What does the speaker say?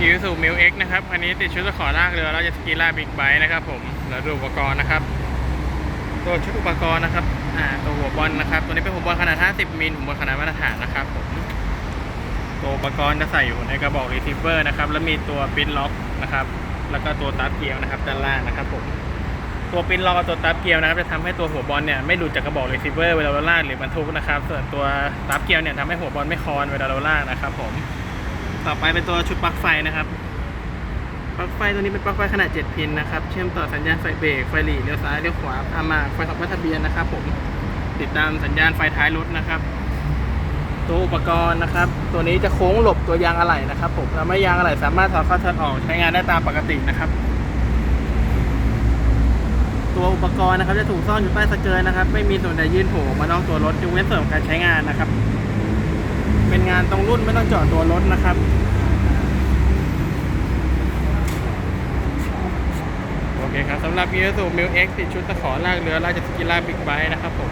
อิวสูมิวเอ็กนะครับอันนี้ติดชุดตะขอลากเรือเราจะสกีลาบิ๊กไบค์นะครับผมแล้วดูอุปกรณ์นะครับ ตัวชุดอุปกรณ์นะครับอ่าตัวหัวบอลนะครับ ตัวนี้เป็นหัวบอลขนาด 50มิลหัวบอลขนาดมาตรฐานนะครับผมตัวอุปกรณ์จะใส่อยู่ในกระบอกรีทิเวอร์นะครับแล้วมีตัวปิ้นล็อกนะครับ แล้วก็ตัวตัดเกียวนะครับด้านล่างนะครับผมตัวปิ้นล็อกกับตัวตับเกียวนะครับจะทำให้ตัวหัวบอลเนี่ยไม่หลุดจากกระบอกรีทิเวอร์เวลาเราลากหรือบรรทุกนะครับ ส่วนตัวตับเกียวเนี่ยทำให้หัวบอลไม่คลอนเวลาเราลากนะครับผม ต่อไปเป็นตัวชุดปลั๊กไฟนะครับ ปลั๊กไฟตัวนี้เป็นปลั๊กไฟขนาด 7 พินนะครับ เชื่อมต่อสัญญาณไฟเบรก ไฟหลีเลี้ยวซ้าย เลี้ยวขวาพามาไฟขับรถทะเบียนนะครับผม ติดตามสัญญาณไฟท้ายรถนะครับ ตัวอุปกรณ์นะครับ ตัวนี้จะโค้งหลบตัวยางอะไหล่นะครับผมทำให้ยางอะไหล่สามารถถอดเข้าถอดออกใช้งานได้ตามปกตินะครับ ตัวอุปกรณ์นะครับจะถูกซ่อนอยู่ใต้สเกิร์ตนะครับ ไม่มีส่วนใดยื่นโผล่มานอกตัวรถยกเว้นส่วนของการใช้งานนะครับ งานตรงรุ่นไม่ต้องจอดตัวรถนะครับโอเคครับสำหรับ Isuzu Mil X ติดชุดตะขอลากเรือราชสกีลาบิ๊กไบค์นะครับผม